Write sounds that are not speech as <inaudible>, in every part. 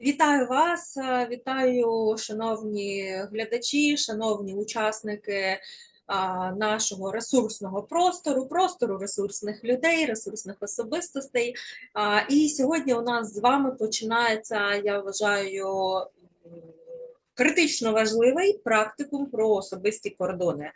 Вітаю вас, е, вітаю, шановні глядачі, шановні учасники нашого ресурсного простору, простору ресурсних людей, ресурсних особистостей. І сьогодні у нас з вами починається, я вважаю, критично важливий практикум про особисті кордони.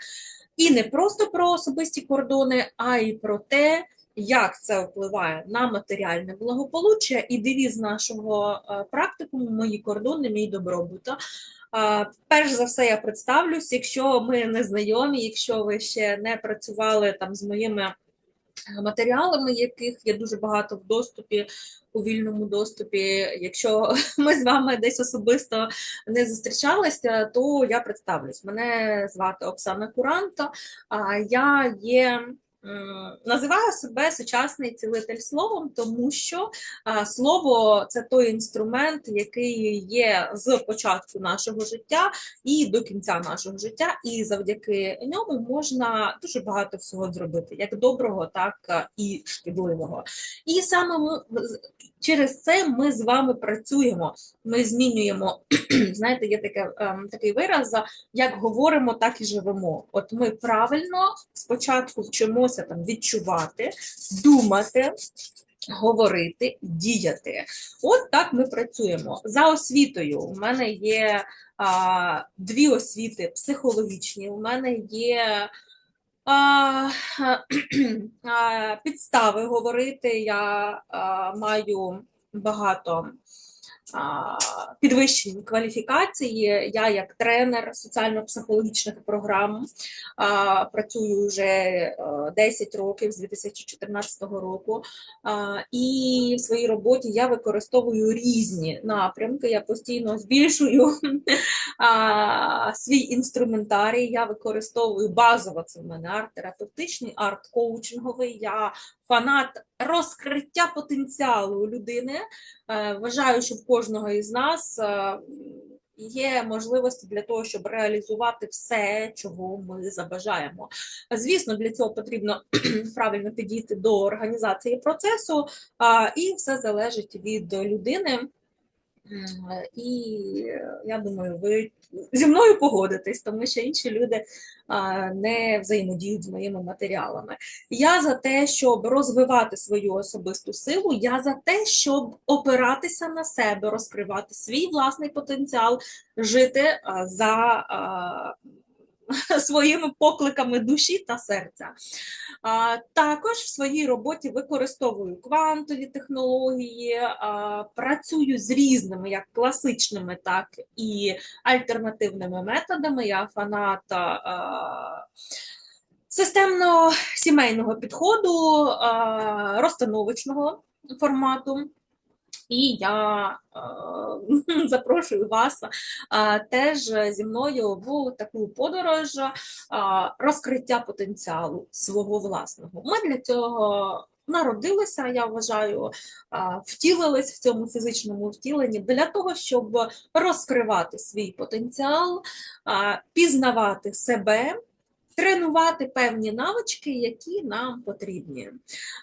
І не просто про особисті кордони, а й про те, як це впливає на матеріальне благополуччя і девіз нашого е, практикуму Мої кордони, мій добробут. Е, Перш за все, я представлюсь, якщо ми не знайомі, якщо ви ще не працювали там з моїми матеріалами, яких є дуже багато в доступі, у вільному доступі. Якщо <laughs> ми з вами десь особисто не зустрічалися, то я представлюсь. Мене звати Оксана Куранта, я є. М, Називаю себе сучасний цілитель словом, тому що слово це той інструмент, який є з початку нашого життя і до кінця нашого життя, і завдяки ньому можна дуже багато всього зробити, як доброго, так і шкідливого. І саме через це ми з вами працюємо. Ми змінюємо. <clears throat> Знаєте, є таке, такий вираз, як говоримо, так і живемо. От ми правильно спочатку вчимося там відчувати, думати. Говорити, діяти. От так ми працюємо. За освітою у мене є а, дві освіти психологічні. У мене є а, а, підстави говорити. Я а, маю багато а, підвищені кваліфікації. Я як тренер соціально-психологічних програм працюю вже е, 10 років з 2014 року. І в своїй роботі я використовую різні напрямки. Я постійно збільшую <laughs> свій інструментарій. Я використовую базово це в мене арт-терапевтичний, арт-коучинговий. Я фанат розкриття потенціалу людини. Е, Вважаю, що в кожного із нас е, є можливості для того, щоб реалізувати все, чого ми забажаємо. Звісно, для цього потрібно <clears throat> правильно підійти до організації процесу, і все залежить від людини. І е, я думаю, ви зі мною погодитесь, тому що інші люди не взаємодіють з моїми матеріалами. Я за те, щоб розвивати свою особисту силу, я за те, щоб опиратися на себе, розкривати свій власний потенціал, жити за <laughs> своїми покликами душі та серця. Також в своїй роботі використовую квантові технології, працюю з різними, як класичними, так і альтернативними методами. Я фанат системно сімейного підходу, розстановочного формату. І я е, <laughs> запрошую вас е, теж зі мною в таку подорож е, розкриття потенціалу свого власного. Ми для цього народилися, я вважаю, втілились в цьому фізичному втіленні для того, щоб розкривати свій потенціал, пізнавати себе. Тренувати певні навички, які нам потрібні.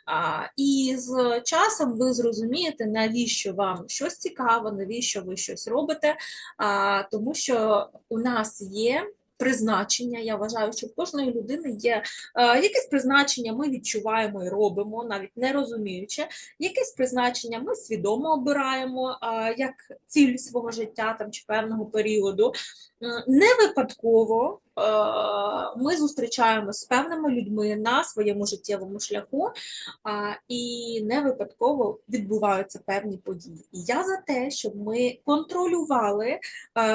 А, І з часом ви зрозумієте, навіщо вам щось цікаво, навіщо ви щось робите, а, тому що у нас є. Призначення, я вважаю, що в кожної людини є е, якесь призначення, ми відчуваємо і робимо, навіть не розуміючи. Якесь призначення ми свідомо обираємо е, як ціль свого життя там чи певного періоду. Не випадково ми зустрічаємося з певними людьми на своєму життєвому шляху, і не випадково відбуваються певні події. І я за те, щоб ми контролювали, е,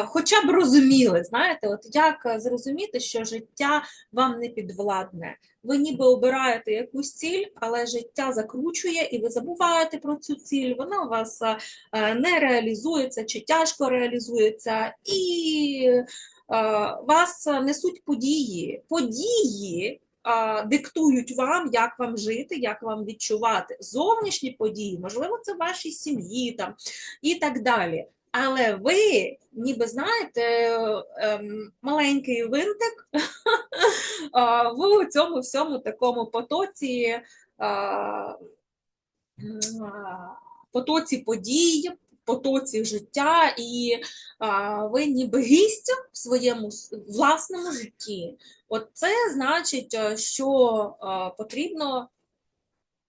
хоча б розуміли, знаєте, от як е, зрозуміти, що життя вам не підвладне. Ви ніби обираєте якусь ціль, але життя закручує, і ви забуваєте про цю ціль. Вона у вас е, е, не реалізується чи тяжко реалізується, і е, вас несуть події. Події диктують вам, як вам жити, як вам відчувати зовнішні події, можливо, це в вашій сім'ї там і так далі. Але ви, ніби знаєте, ем, маленький винтик <laughs> в цьому всьому такому потоці, потоці подій, потоці життя, і а, ви ніби гість в своєму власному житті. От це значить, е, що а, потрібно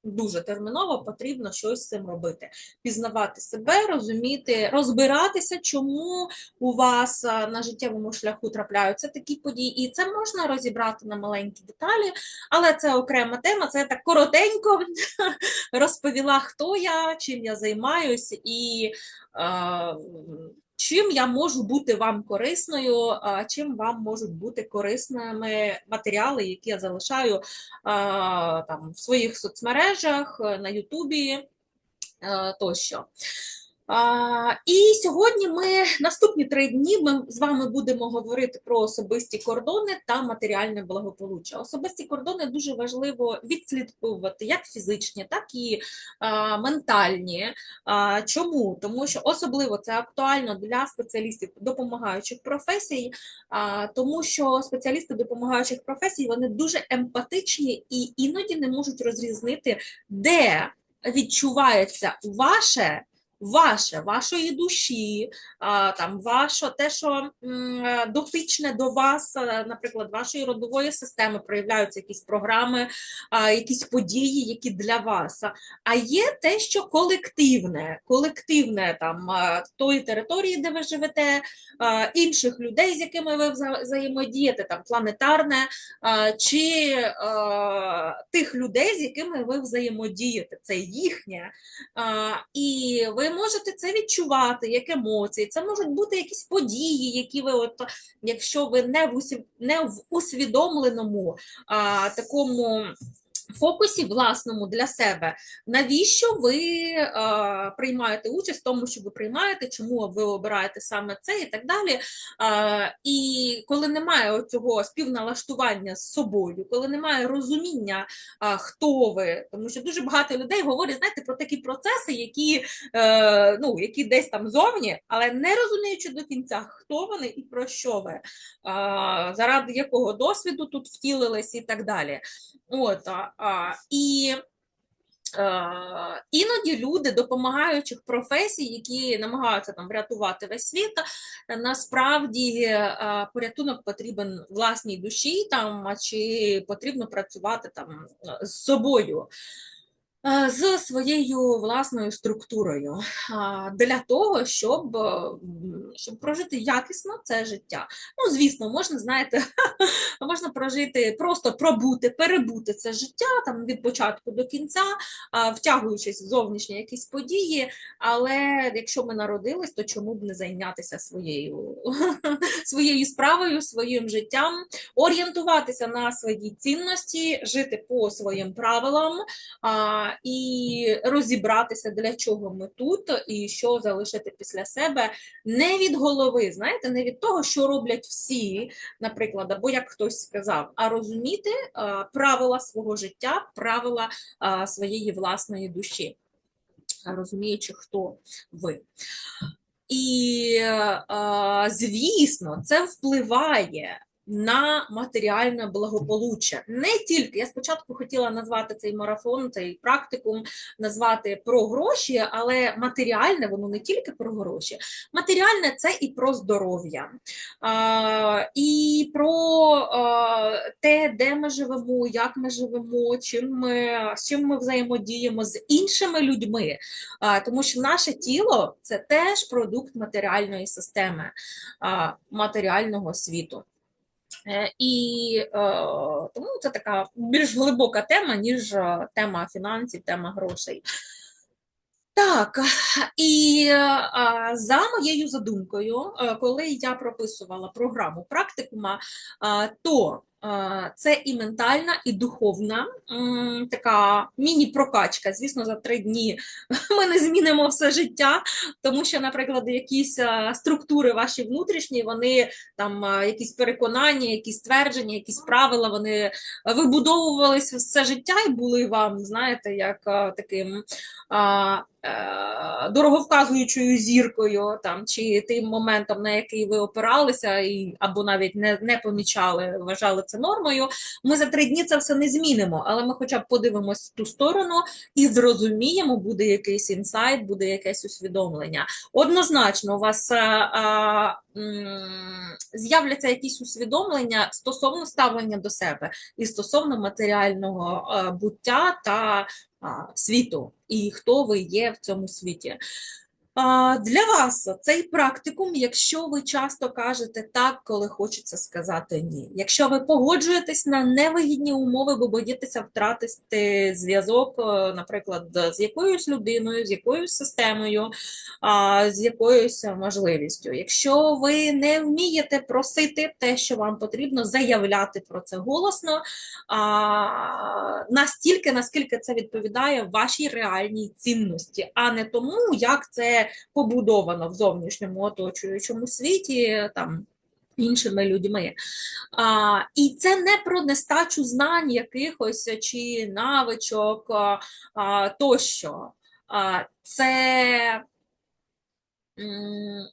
дуже терміново потрібно щось з цим робити. Пізнавати себе, розуміти, розбиратися, чому у вас на життєвому шляху трапляються такі події. І це можна розібрати на маленькі деталі, але це окрема тема. Це я так коротенько <laughs> розповіла, хто я, чим я займаюся і. Чим я можу бути вам корисною, чим вам можуть бути корисними матеріали, які я залишаю там в своїх соцмережах, на Ютубі е, тощо. І сьогодні ми наступні три дні ми з вами будемо говорити про особисті кордони та матеріальне благополуччя. Особисті кордони дуже важливо відслідковувати як фізичні, так і а, ментальні. А, чому? Тому що особливо це актуально для спеціалістів допомагаючих професій, а, тому що спеціалісти допомагаючих професій вони дуже емпатичні і іноді не можуть розрізнити, де відчувається ваше. Ваше, вашої душі, там, ваше, те, що е, дотичне до вас, е, наприклад, вашої родової системи, проявляються якісь програми, якісь події, які для вас. А є те, що колективне, колективне там тої території, де ви живете, інших людей, з якими ви вза- взаємодієте, там планетарне, чи тих людей, з якими ви взаємодієте, це їхнє. І ви можете це відчувати, як емоції. Це можуть бути якісь події, які ви, от, якщо ви не в, усі, не в усвідомленому а, такому фокусі власному для себе, навіщо ви а, приймаєте участь в тому, що ви приймаєте, чому ви обираєте саме це і так далі. А, і коли немає цього співналаштування з собою, коли немає розуміння, а, хто ви, тому що дуже багато людей говорять, знаєте, про такі процеси, які, е, ну, які десь там зовні, але не розуміючи до кінця, хто вони і про що ви, а, заради якого досвіду тут втілились і так далі. От, і е, іноді люди допомагаючих професій, які намагаються там врятувати весь світ, насправді е, порятунок потрібен власній душі, там, чи потрібно працювати там з собою. Е, З своєю власною структурою для того, щоб, е, щоб прожити якісно це життя. Ну, звісно, можна, знаєте, <laughs> можна прожити, просто пробути, перебути це життя там від початку до кінця, втягуючись в зовнішні якісь події. Але якщо ми народились, то чому б не зайнятися своєю, <laughs> своєю справою, своїм життям, орієнтуватися на свої цінності, жити по своїм правилам і розібратися, для чого ми тут, і що залишити після себе не від голови, знаєте, не від того, що роблять всі, наприклад, або як хтось сказав, а розуміти а, правила свого життя, правила а, своєї власної душі, розуміючи, хто ви. І, а, звісно, це впливає на матеріальне благополуччя. Не тільки я спочатку хотіла назвати цей марафон, цей практикум, назвати про гроші, але матеріальне воно не тільки про гроші. Матеріальне це і про здоров'я, і про те, де ми живемо, як ми живемо, чим ми, з чим ми взаємодіємо з іншими людьми. Тому що наше тіло це теж продукт матеріальної системи, матеріального світу. Е, І е, тому це така більш глибока тема, ніж е, тема фінансів, тема грошей. Так, і а, за моєю задумкою, коли я прописувала програму практикума, а, то це і ментальна, і духовна така міні-прокачка. Звісно, за три дні <laughs> ми не змінимо все життя, тому що, наприклад, якісь е, структури ваші внутрішні, вони там е, якісь переконання, якісь твердження, якісь правила, вони вибудовувалися все життя і були вам, знаєте, як е, таким. Е, дороговказуючою зіркою, там, чи тим моментом, на який ви опиралися, і, або навіть не, не помічали, вважали це нормою, ми за три дні це все не змінимо, але ми хоча б подивимось в ту сторону і зрозуміємо, буде якийсь інсайт, буде якесь усвідомлення. Однозначно, у вас а, а, м, з'являться якісь усвідомлення стосовно ставлення до себе і стосовно матеріального а, буття та світу, і хто ви є в цьому світі. Для вас цей практикум, якщо ви часто кажете так, коли хочеться сказати ні. Якщо ви погоджуєтесь на невигідні умови, бо боїтеся втратити зв'язок, е, наприклад, з якоюсь людиною, з якоюсь системою, з якоюсь можливістю. Якщо ви не вмієте просити те, що вам потрібно, заявляти про це голосно, настільки, наскільки це відповідає вашій реальній цінності, а не тому, як це побудовано в зовнішньому оточуючому світі там іншими людьми. А, І це не про нестачу знань якихось чи навичок а, тощо. А, Це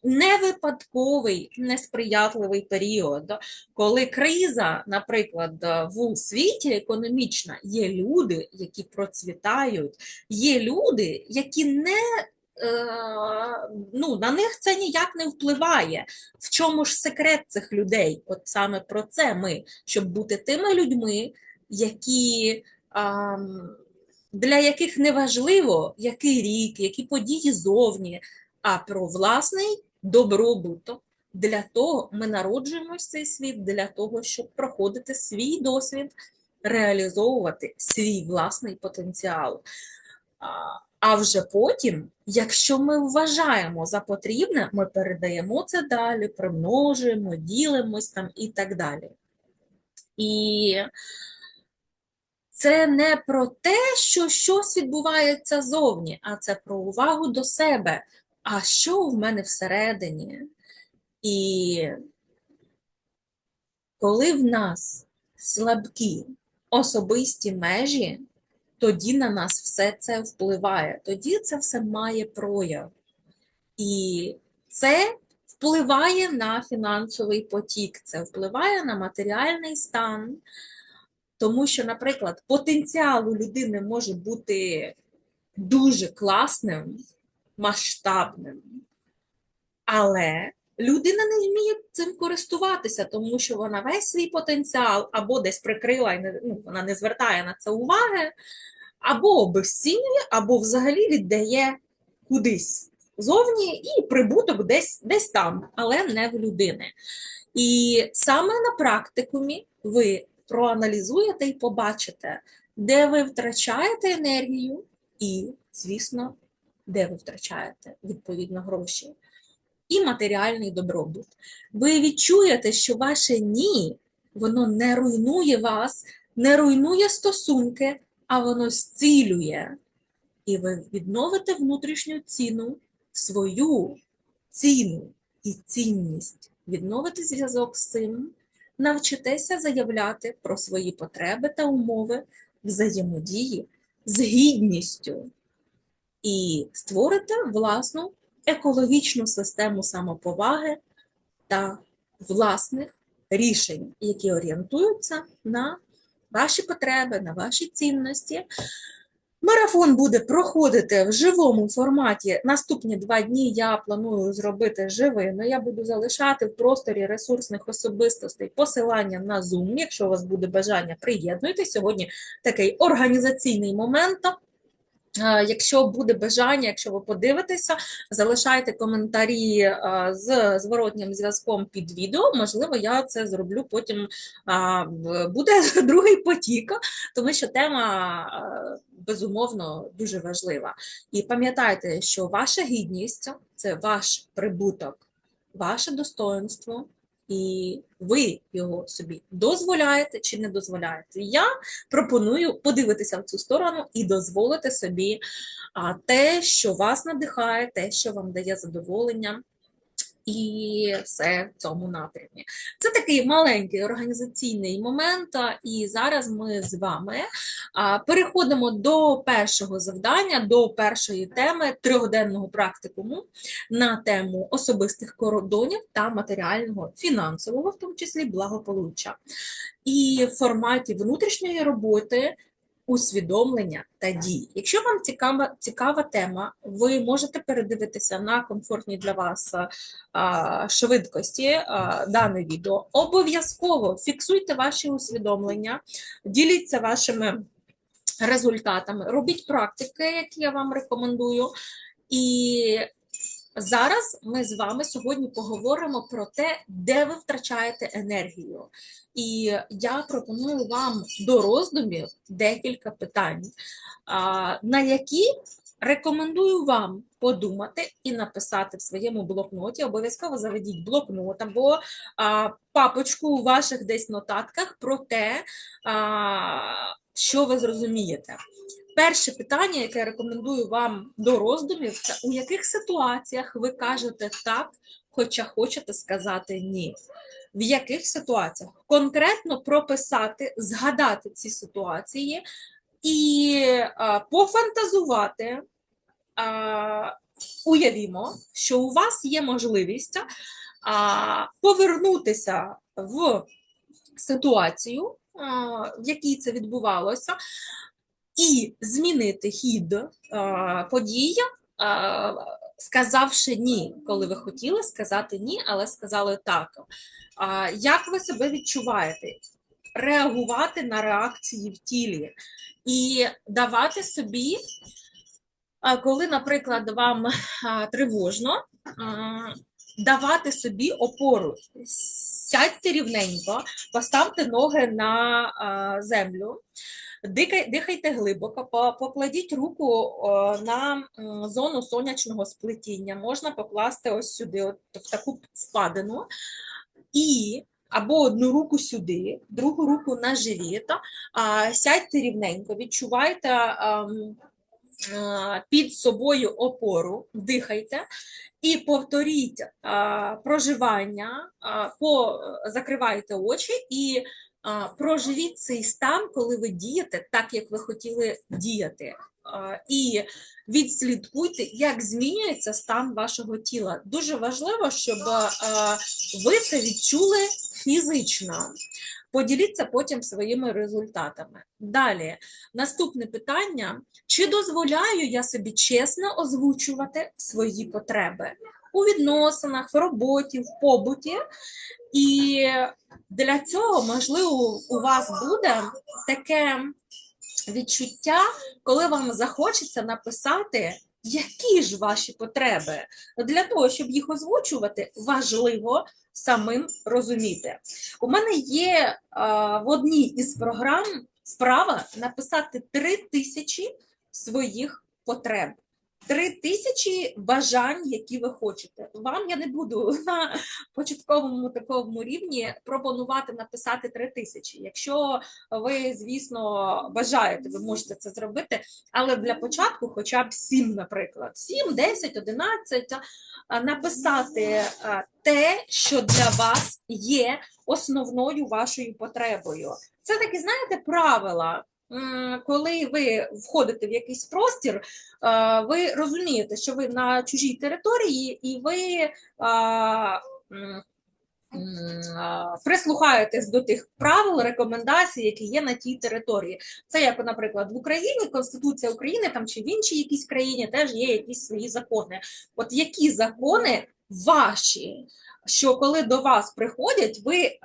не випадковий, несприятливий період, коли криза, наприклад, в світі економічна, є люди, які процвітають, є люди, які не ну, на них це ніяк не впливає. В чому ж секрет цих людей? От саме про це ми, щоб бути тими людьми, які, для яких не важливо, який рік, які події зовні, а про власний добробут. Для того ми народжуємося в цей світ, для того, щоб проходити свій досвід, реалізовувати свій власний потенціал. А вже потім, якщо ми вважаємо за потрібне, ми передаємо це далі, примножуємо, ділимось там і так далі. І це не про те, що щось відбувається зовні, а це про увагу до себе. А що в мене всередині? І коли в нас слабкі особисті межі, тоді на нас все це впливає, тоді це все має прояв. І це впливає на фінансовий потік, це впливає на матеріальний стан, тому що, наприклад, потенціал у людини може бути дуже класним, масштабним, але людина не вміє цим користуватися, тому що вона весь свій потенціал або десь прикрила, і не, ну, вона не звертає на це уваги, або обесцінює, або взагалі віддає кудись зовні і прибуток десь, десь там, але не в людини. І саме на практикумі ви проаналізуєте і побачите, де ви втрачаєте енергію, і, звісно, де ви втрачаєте відповідно гроші і матеріальний добробут. Ви відчуєте, що ваше ні, воно не руйнує вас, не руйнує стосунки, а воно зцілює. І ви відновите внутрішню ціну, свою ціну і цінність, відновите зв'язок з цим, навчитеся заявляти про свої потреби та умови взаємодії з гідністю і створите власну екологічну систему самоповаги та власних рішень, які орієнтуються на ваші потреби, на ваші цінності. Марафон буде проходити в живому форматі. Наступні два дні я планую зробити живими. Я буду залишати в просторі ресурсних особистостей посилання на Zoom. Якщо у вас буде бажання, приєднуйтесь. Сьогодні такий організаційний момент. Якщо буде бажання, якщо ви подивитеся, залишайте коментарі з зворотнім зв'язком під відео. Можливо, я це зроблю потім. Буде <laughs> другий потік, тому що тема безумовно дуже важлива. І пам'ятайте, що ваша гідність це ваш прибуток, ваше достоинство і ви його собі дозволяєте чи не дозволяєте. Я пропоную подивитися в цю сторону і дозволити собі те, що вас надихає, те, що вам дає задоволення. І все в цьому напрямі. Це такий маленький організаційний момент, і зараз ми з вами переходимо до першого завдання, до першої теми трьохденного практикуму на тему особистих кордонів та матеріального, фінансового, в тому числі благополуччя. І в форматі внутрішньої роботи усвідомлення та дій. Якщо вам цікава, цікава тема, ви можете передивитися на комфортній для вас а, швидкості а, дане відео. Обов'язково фіксуйте ваші усвідомлення, діліться вашими результатами, робіть практики, які я вам рекомендую. І Зараз ми з вами сьогодні поговоримо про те, де ви втрачаєте енергію. І я пропоную вам до роздумів декілька питань, на які рекомендую вам подумати і написати в своєму блокноті. Обов'язково заведіть блокнот або папочку у ваших десь нотатках про те, що ви зрозумієте. Перше питання, яке я рекомендую вам до роздумів, це у яких ситуаціях ви кажете так, хоча хочете сказати ні. В яких ситуаціях? Конкретно прописати, згадати ці ситуації і а, пофантазувати. А, уявімо, що у вас є можливість а, повернутися в ситуацію, а, в якій це відбувалося, і змінити хід а, подій, сказавши ні, коли ви хотіли сказати ні, але сказали так. Як ви себе відчуваєте? Реагувати на реакції в тілі і давати собі, коли, наприклад, вам тривожно, давати собі опору. Сядьте рівненько, поставте ноги на землю. Дихайте глибоко, покладіть руку на зону сонячного сплетіння. Можна покласти ось сюди, от в таку впадину, і або одну руку сюди, другу руку на живіт. Сядьте рівненько, відчувайте під собою опору, дихайте. І повторіть а, проживання, по, закривайте очі і проживіть цей стан, коли ви дієте так, як ви хотіли діяти. І відслідкуйте, як змінюється стан вашого тіла. Дуже важливо, щоб ви це відчули фізично. Поділіться потім своїми результатами. Далі, наступне питання: чи дозволяю я собі чесно озвучувати свої потреби у відносинах, в роботі, в побуті? І для цього, можливо, у вас буде таке відчуття, коли вам захочеться написати, які ж ваші потреби. Для того, щоб їх озвучувати, важливо самим розуміти. У мене є а, в одній із програм вправа написати три тисячі своїх потреб. Три тисячі бажань, які ви хочете. Вам я не буду <laughs> на початковому такому рівні пропонувати написати три тисячі. Якщо ви, звісно, бажаєте, ви можете це зробити, але для початку хоча б сім, наприклад, сім, десять, одинадцять, написати те, що для вас є основною вашою потребою. Це такі, знаєте, правила. Коли ви входите в якийсь простір, ви розумієте, що ви на чужій території, і ви прислухаєтесь до тих правил, рекомендацій, які є на тій території. Це як, наприклад, в Україні Конституція України там чи в іншій якійсь країні теж є якісь свої закони. От які закони ваші? Що коли до вас приходять, ви е,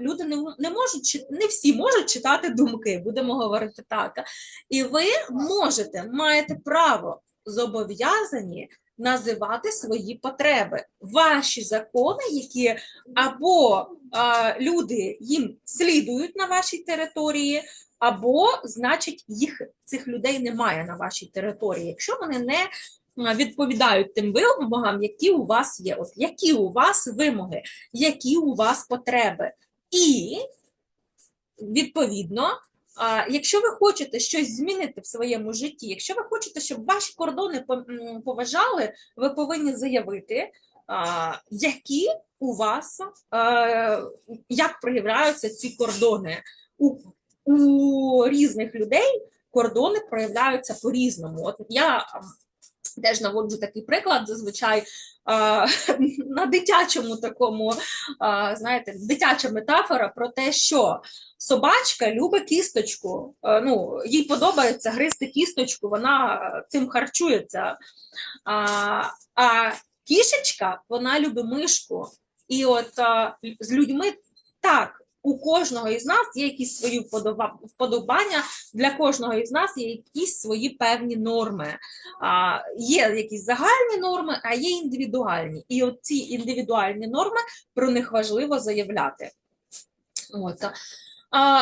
люди не, не можуть не всі можуть читати думки, будемо говорити так. І ви можете, маєте право зобов'язані називати свої потреби. Ваші закони, які або а, люди їм слідують на вашій території, або, значить, їх цих людей немає на вашій території, якщо вони не відповідають тим вимогам, які у вас є. От які у вас вимоги, які у вас потреби. І відповідно, якщо ви хочете щось змінити в своєму житті, якщо ви хочете, щоб ваші кордони поважали, ви повинні заявити, які у вас е, як проявляються ці кордони? У, у різних людей кордони проявляються по-різному. От я теж наводжу такий приклад, зазвичай <laughs> на дитячому такому, знаєте, дитяча метафора про те, що собачка любить кісточку. Ну, їй подобається гризти кісточку, вона цим харчується. А, а кішечка, вона любить мишку. І от з людьми так. У кожного із нас є якісь свої вподобання, для кожного із нас є якісь свої певні норми. А, є якісь загальні норми, а є індивідуальні. І от ці індивідуальні норми про них важливо заявляти. От.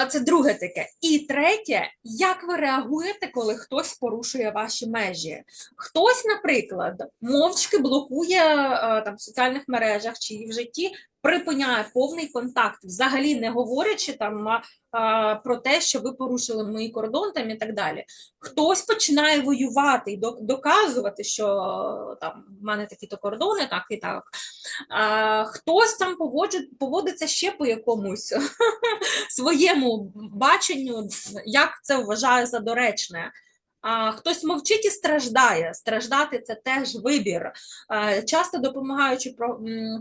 Це друге таке. І третє, як ви реагуєте, коли хтось порушує ваші межі? Хтось, наприклад, мовчки блокує е, там в соціальних мережах чи в житті, припиняє повний контакт, взагалі не говорячи там про те, що ви порушили мої кордон там і так далі. Хтось починає воювати і доказувати, що е, там в мене такі-то кордони, так і так. А, хтось там поводиться ще по якомусь <laughs> своєму баченню, як це вважає за доречне. А хтось мовчить і страждає. Страждати це теж вибір. Е, Часто допомагаючи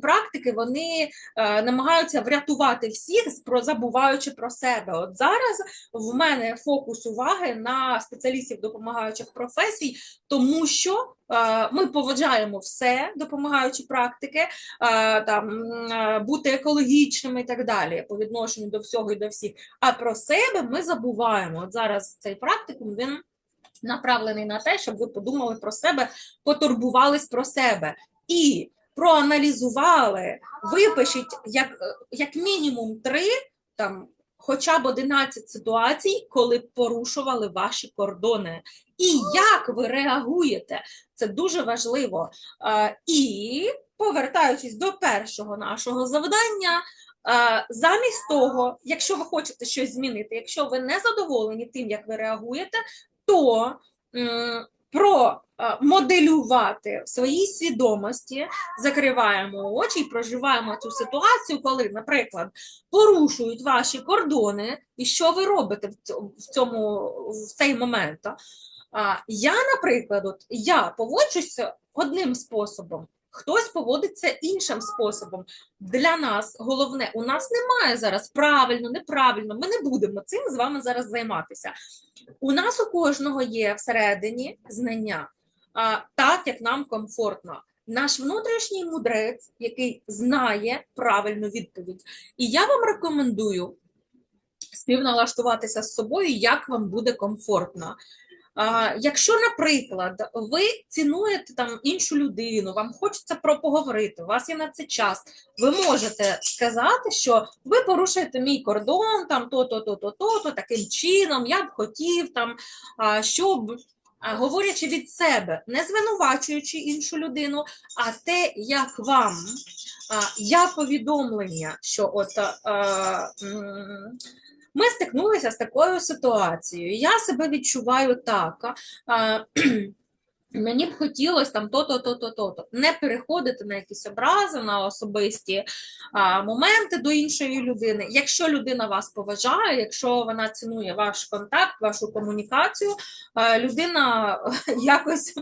практики, вони е, намагаються врятувати всіх, забуваючи про себе. От зараз в мене фокус уваги на спеціалістів допомагаючих професій, тому що е, ми поважаємо все, допомагаючи практики, там бути екологічними і так далі по відношенню до всього і до всіх. А про себе ми забуваємо. От зараз цей практикум він направлений на те, щоб ви подумали про себе, потурбувались про себе і проаналізували, випишіть як, як мінімум три, там, хоча б 11 ситуацій, коли порушували ваші кордони. І як ви реагуєте? Це дуже важливо. І повертаючись до першого нашого завдання. Замість того, якщо ви хочете щось змінити, якщо ви не задоволені тим, як ви реагуєте, то про е, моделювати в своїй свідомості, закриваємо очі і проживаємо цю ситуацію, коли, наприклад, порушують ваші кордони, і що ви робите в цьому, в цей момент? Я, наприклад, от, я поводжуся одним способом. Хтось поводиться іншим способом. Для нас головне, у нас немає зараз правильно, неправильно. Ми не будемо цим з вами зараз займатися. У нас у кожного є всередині знання, а, так як нам комфортно. Наш внутрішній мудрець, який знає правильну відповідь. І я вам рекомендую співналаштуватися з собою, як вам буде комфортно. Якщо, наприклад, ви цінуєте там іншу людину, вам хочеться про поговорити, у вас є на це час, ви можете сказати, що ви порушуєте мій кордон, там то-то, то-то, то-то, таким чином, я б хотів там, щоб. Говорячи від себе, не звинувачуючи іншу людину, а те, як вам я повідомлення, що от м, ми стикнулися з такою ситуацією. Я себе відчуваю так. А, <clears throat> Мені б хотілося там то-то, то-то, то-то. Не переходити на якісь образи, на особисті а, моменти до іншої людини. Якщо людина вас поважає, якщо вона цінує ваш контакт, вашу комунікацію, а, людина <laughs> якось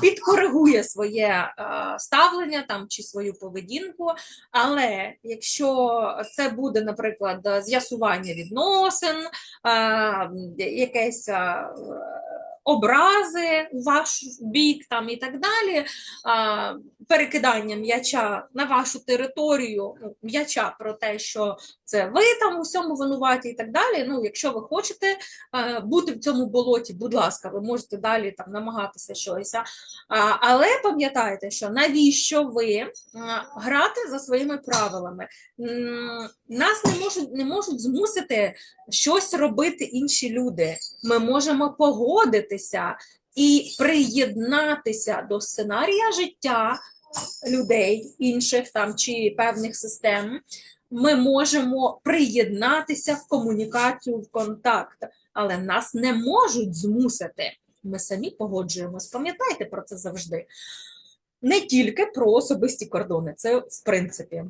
підкоригує своє ставлення там чи свою поведінку. Але якщо це буде, наприклад, з'ясування відносин, а, якесь. Образи у ваш бік там і так далі, а, перекидання м'яча на вашу територію, ну, м'яча про те, що це ви там у всьому винуваті і так далі. Ну, якщо ви хочете а, бути в цьому болоті, будь ласка, ви можете далі там намагатися щось. А, але пам'ятайте, що навіщо ви грати за своїми правилами? Нас не можуть, не можуть змусити щось робити інші люди. Ми можемо погодитися і приєднатися до сценарія життя людей інших там чи певних систем. Ми можемо приєднатися в комунікацію, в контакт, але нас не можуть змусити. Ми самі погоджуємось. Пам'ятайте про це завжди. не тільки про особисті кордони, це в принципі.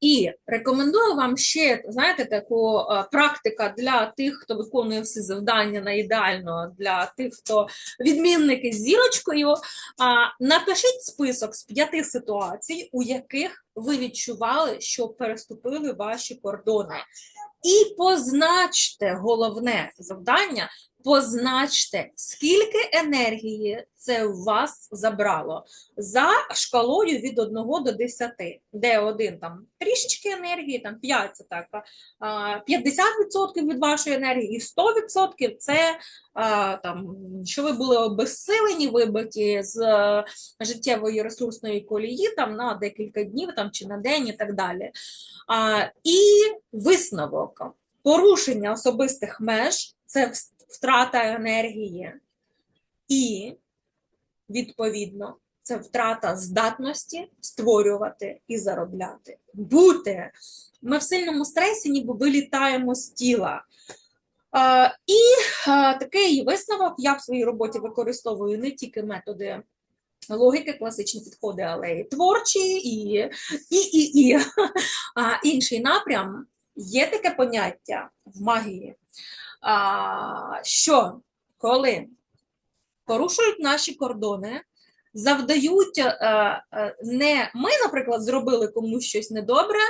І рекомендую вам ще, знаєте, таку е, практика для тих, хто виконує всі завдання на ідеально, для тих, хто відмінники з зірочкою. Напишіть список з п'яти ситуацій, у яких ви відчували, що переступили ваші кордони. І позначте головне завдання. Позначте, скільки енергії це у вас забрало за шкалою від 1 до 10, де один там трішечки енергії, там 5 це так, 50% від вашої енергії, і 100% це там, що ви були обезсилені, вибиті з е, життєвої ресурсної колії там на декілька днів там, чи на день і так далі. І висновок. Порушення особистих меж це втрата енергії, і, відповідно, це втрата здатності створювати і заробляти. Бути. Ми в сильному стресі, ніби вилітаємо з тіла. І такий висновок я в своїй роботі використовую не тільки методи логіки, класичні підходи, але й творчі, і, і, і, і. А, інший напрям є таке поняття в магії, що коли порушують наші кордони, завдають е, е, не ми, наприклад, зробили комусь щось недобре,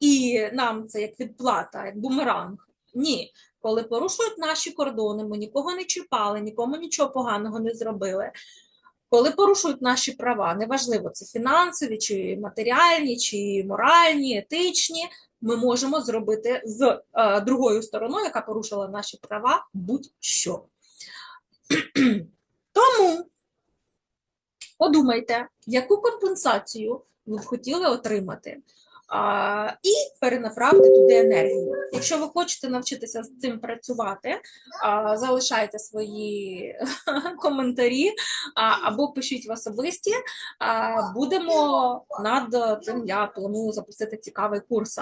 і нам це як відплата, як бумеранг. Ні. Коли порушують наші кордони, ми нікого не чіпали, нікому нічого поганого не зробили. Коли порушують наші права, неважливо, це фінансові, чи матеріальні, чи моральні, етичні, ми можемо зробити з е, другою стороною, яка порушила наші права, будь-що. <clears throat> Тому подумайте, яку компенсацію ви б хотіли отримати, і перенаправте туди енергію. Якщо ви хочете навчитися з цим працювати, залишайте свої <laughs> коментарі або пишіть в особисті. Будемо над цим. Я планую запустити цікавий курс.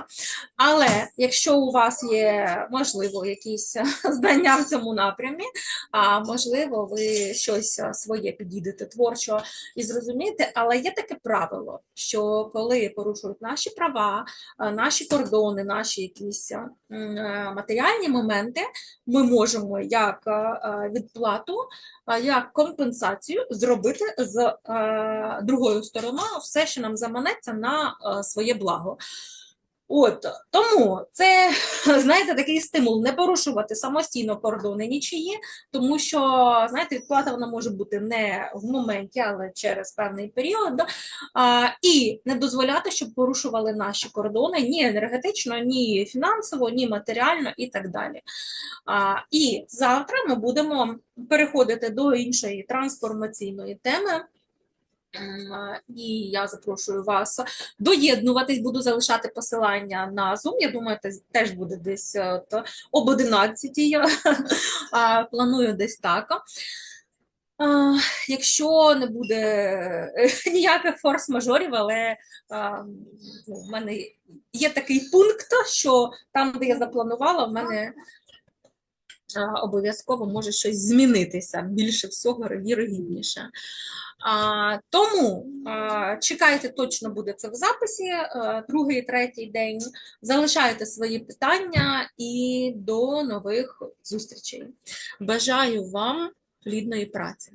Але якщо у вас є можливо якісь <laughs> знання в цьому напрямі, а можливо, ви щось своє підійдете творчо і зрозумієте, але є таке правило, що коли порушують наші права, а, наші кордони, наші якісь е, матеріальні моменти, ми можемо як відплату, як компенсацію зробити з другою стороною все, що нам заманеться на своє благо. От тому це <laughs> знаєте такий стимул не порушувати самостійно кордони нічиї, тому що знаєте, відплата вона може бути не в моменті, але через певний період. А, і не дозволяти, щоб порушували наші кордони ні енергетично, ні фінансово, ні матеріально і так далі. А, і завтра ми будемо переходити до іншої трансформаційної теми. І я запрошую вас доєднуватись, буду залишати посилання на Zoom. Я думаю, це теж буде десь е, от об 11 я <laughs> планую десь так. Якщо не буде е, <laughs> ніяких форс-мажорів, але ну, в мене є такий пункт, що там, де я запланувала, в мене обов'язково може щось змінитися більше всього вірогідніше. А, тому а, чекайте, точно буде це в записі, а, другий, третій день. Залишайте свої питання і до нових зустрічей. Бажаю вам плідної праці.